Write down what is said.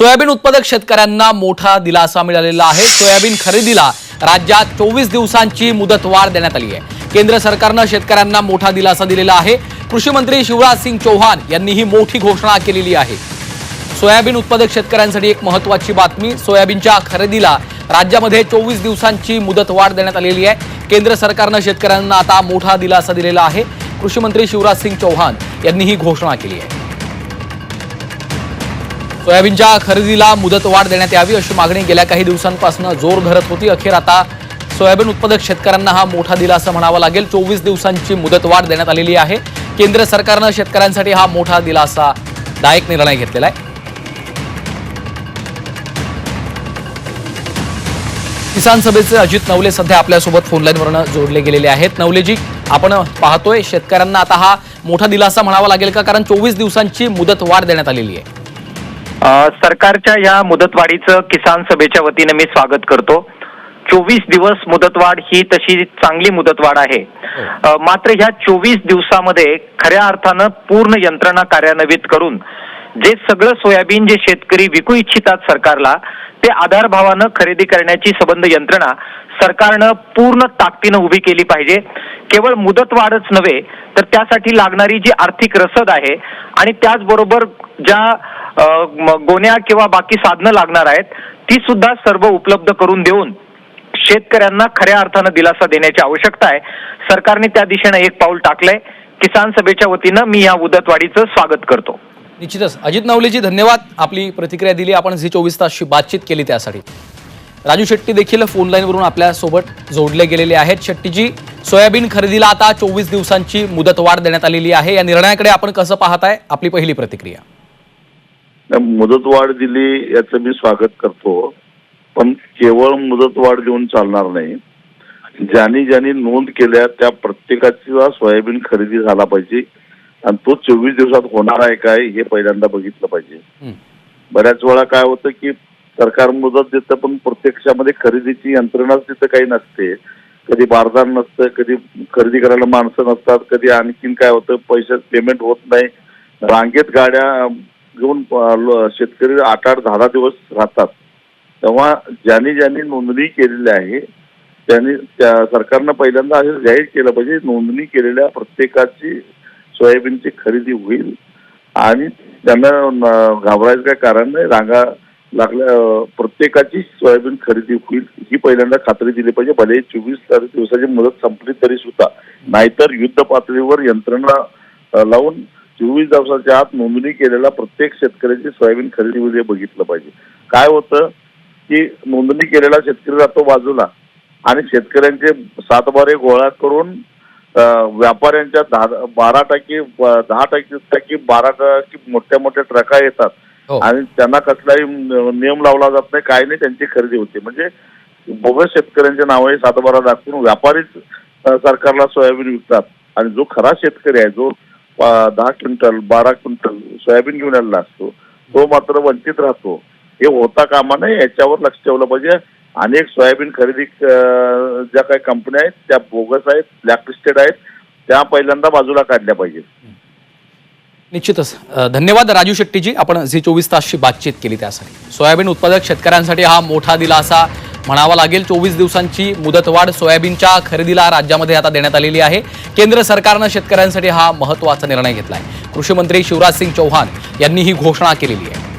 Soybean उत्पादक शेतकऱ्यांना मोठा दिलासा मिळालेला आहे. सोयाबीन खरेदीला राज्यात चोवीस दिवसांची मुदतवाढ देण्यात आली आहे. केंद्र सरकारनं शेतकऱ्यांना मोठा दिलासा दिलेला आहे. कृषी मंत्री शिवराज सिंग चौहान यांनी ही मोठी घोषणा केलेली आहे. सोयाबीन उत्पादक शेतकऱ्यांसाठी एक महत्वाची बातमी सोयाबीनच्या खरेदीला राज्यामध्ये चोवीस दिवसांची मुदतवाढ देण्यात आलेली आहे. केंद्र सरकारनं शेतकऱ्यांना आता मोठा दिलासा दिलेला आहे. कृषी मंत्री शिवराज सिंग चौहान यांनी ही घोषणा केली आहे. सोयाबीनच्या खरेदीला मुदतवाढ देण्यात यावी अशी मागणी गेल्या काही दिवसांपासून जोर धरत होती. अखेर आता सोयाबीन उत्पादक शेतकऱ्यांना हा मोठा दिलासा म्हणावा लागेल. चोवीस दिवसांची मुदतवाढ देण्यात आलेली आहे. केंद्र सरकारनं शेतकऱ्यांसाठी हा मोठा दिलासा दायक निर्णय घेतलेला आहे. किसान सभेचे अजित नवले सध्या आपल्यासोबत फोनलाईनवरनं जोडले गेलेले आहेत. नवलेजी आपण पाहतोय शेतकऱ्यांना आता हा मोठा दिलासा म्हणावा लागेल का? कारण चोवीस दिवसांची मुदतवाढ देण्यात आलेली आहे. सरकारच्या या मुदतवाढीचं किसान सभेच्या वतीने मी स्वागत करतो. चोवीस दिवस मुदतवाढ ही तशी चांगली मुदतवाढ आहे. मात्र ह्या चोवीस दिवसामध्ये खऱ्या अर्थानं पूर्ण यंत्रणा कार्यान्वित करून जे सगळं सोयाबीन जे शेतकरी विकू इच्छितात सरकारला ते आधारभावानं खरेदी करण्याची संबंध यंत्रणा सरकारनं पूर्ण ताकदीनं उभी केली पाहिजे. केवळ मुदतवाढच नव्हे तर त्यासाठी लागणारी जी आर्थिक रसद आहे आणि त्याचबरोबर ज्या गोण्या किंवा बाकी साधनं लागणार आहेत ती सुद्धा सर्व उपलब्ध करून देऊन शेतकऱ्यांना खऱ्या अर्थानं दिलासा देण्याची आवश्यकता आहे. सरकारने त्या दिशेनं एक पाऊल टाकलंय. किसान सभेच्या वतीनं मी या मुदतवाढीचं स्वागत करतो. निश्चितच. अजित नवलेजी धन्यवाद आपली प्रतिक्रिया दिली. आपण झी चोवीस तास बातचीत केली त्यासाठी. राजू शेट्टी देखील फोनलाईनवरून आपल्यासोबत जोडले गेलेले आहेत. शेट्टीजी सोयाबीन खरेदीला आता चोवीस दिवसांची मुदतवाढ देण्यात आलेली आहे. या निर्णयाकडे आपण कसं पाहताय? आपली पहिली प्रतिक्रिया. मुदतवाढ दिली याचं मी स्वागत करतो. पण केवळ मुदतवाढ देऊन चालणार नाही. ज्यांनी ज्यांनी नोंद केल्या त्या प्रत्येकाचा सोयाबीन खरेदी झाला पाहिजे. आणि तो चोवीस दिवसात होणार आहे काय हे पहिल्यांदा बघितलं पाहिजे. बऱ्याच वेळा काय होतं की सरकार मुदत देतं पण प्रत्यक्षामध्ये खरेदीची यंत्रणाच तिथं काही नसते. कधी बारदार नसतं कधी खरेदी करायला माणसं नसतात कधी आणखीन काय होतं पैसे पेमेंट होत नाही. रांगेत गाड्या घेऊन शेतकरी आठ आठ दहा दहा दिवस राहतात. तेव्हा ज्यांनी ज्यांनी नोंदणी केलेली आहे त्यांनी त्या सरकारनं पहिल्यांदा असं जाहीर केलं पाहिजे नोंदणी केलेल्या प्रत्येकाची सोयाबीनची खरेदी होईल आणि त्यांना घाबरायचं काय कारण नाही. रांगा लागल्या प्रत्येकाची सोयाबीन खरेदी होईल ही पहिल्यांदा खात्री दिली पाहिजे. भले चोवीस तारीख दिवसाची मुदत संपली तरी सुद्धा. नाहीतर युद्ध पातळीवर यंत्रणा लावून चोवीस दिवसाच्या आत नोंदणी केलेल्या प्रत्येक शेतकऱ्याची सोयाबीन खरेदी हे बघितलं पाहिजे. काय होतं की नोंदणी केलेला शेतकरी राहतो बाजूला आणि शेतकऱ्यांचे सातबारे गोळा करून व्यापाऱ्यांच्या दहा बारा टक्के दहा टक्के टक्के बारा टक्के मोठ्या मोठ्या ट्रका येतात. हो. आणि त्यांना कसलाही नियम लावला जात नाही काही नाही त्यांची खरेदी होते. म्हणजे बोगस शेतकऱ्यांच्या नावाने सातबारा दाखवून व्यापारीच सरकारला सोयाबीन विकतात. आणि जो खरा शेतकरी आहे जो दहा क्विंटल बारा क्विंटल सोयाबीन घेऊन आलेला असतो. तो मात्र वंचित राहतो. हे होता कामा नये याच्यावर लक्ष ठेवलं पाहिजे. अनेक सोयाबीन खरेदी ज्या काही कंपन्या आहेत त्या बोगस आहेत ब्लॅकलिस्टेड आहेत त्या पहिल्यांदा बाजूला काढल्या पाहिजेत. निश्चितच. धन्यवाद राजू शेट्टीजी. आपण झी चोवीस तासची बातचीत केली त्यासाठी. सोयाबीन उत्पादक शेतकऱ्यांसाठी हा मोठा दिलासा. म्हणावा लागेल चोवीस दिवसांची मुदतवाढ सोयाबीनच्या खरेदीला राज्यामध्ये आता देण्यात आलेली आहे. केंद्र सरकारनं शेतकऱ्यांसाठी हा महत्त्वाचा निर्णय घेतला आहे कृषी मंत्री शिवराज सिंग चौहान यांनी ही घोषणा केलेली आहे.